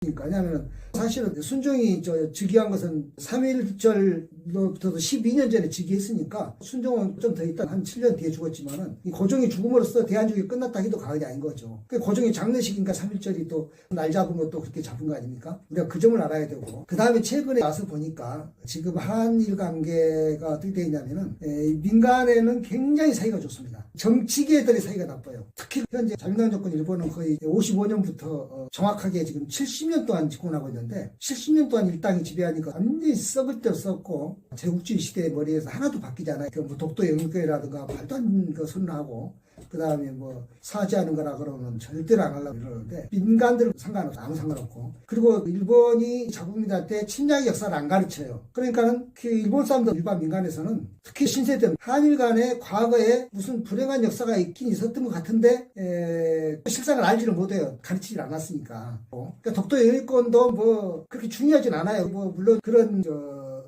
그러니까 왜냐하면 사실은 순종이 저 즉위한 것은 3.1절로부터 12년 전에 즉위했으니까 순종은 좀 더 있다 한 7년 뒤에 죽었지만은 이 고종이 죽음으로써 대한족이 끝났다 해도 과언이 아닌 거죠. 그 고종이 장례식인가 3.1절이 또 날 잡은 것도 그렇게 잡은 거 아닙니까? 우리가 그 점을 알아야 되고 그 다음에 최근에 와서 보니까 지금 한일 관계가 어떻게 되어 있냐면은 에, 민간에는 굉장히 사이가 좋습니다. 정치계들의 사이가 나빠요. 특히 현재 자민당 정권 일본은 거의 55년부터 정확하게 지금 70년 동안 집권하고 있는데 70년 동안 일당이 지배하니까 완전히 썩을 데 없었고 제국주의 시대의 머리에서 하나도 바뀌지 않아요. 그 뭐 독도 영유권이라든가 말도 안 되는 거 선언하고 그 다음에 뭐 사죄하는 거라 그러면 절대로 안 하려고 그러는데 민간들은 상관없어. 아무 상관없고. 그리고 일본이 자국민한테 침략의 역사를 안 가르쳐요. 그러니까는 그 일본 사람들 일반 민간에서는 특히 신세대 한일 간에 과거에 무슨 불행한 역사가 있긴 있었던 것 같은데 에, 실상을 알지를 못해요. 가르치질 않았으니까. 어. 그러니까 독도 영유권도 뭐 그렇게 중요하진 않아요. 뭐 물론 그런 저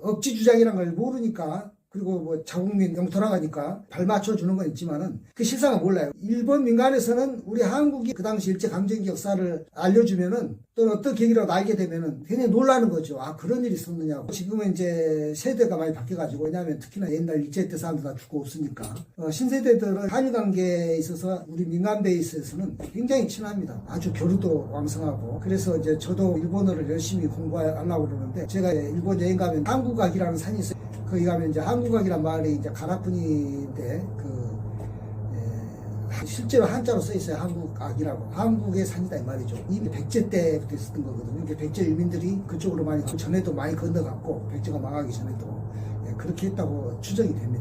억지 주장이란 걸 모르니까 그리고 뭐 자국민 영 돌아가니까 발 맞춰주는 건 있지만은 그 실상은 몰라요. 일본 민간에서는 우리 한국이 그 당시 일제 강점기 역사를 알려주면은 또는 어떤 계기라도 알게 되면은 굉장히 놀라는 거죠. 아 그런 일이 있었느냐고. 지금은 이제 세대가 많이 바뀌어가지고 왜냐하면 특히나 옛날 일제 때 사람들 다 죽고 없으니까 어, 신세대들은 한일 관계에 있어서 우리 민간 베이스에서는 굉장히 친합니다. 아주 교류도 왕성하고 그래서 이제 저도 일본어를 열심히 공부하려고 그러는데 제가 일본 여행 가면 한국학이라는 산이 있어요. 거기 가면 이제 한국학이란 말이 이제 가라쿠니인데 그 에, 실제로 한자로 써 있어요. 한국학이라고. 한국의 산이다 이 말이죠. 이미 백제 때부터 있었던 거거든요. 백제 유민들이 그쪽으로 많이 그 전에도 많이 건너갔고 백제가 망하기 전에도 예, 그렇게 했다고 추정이 됩니다.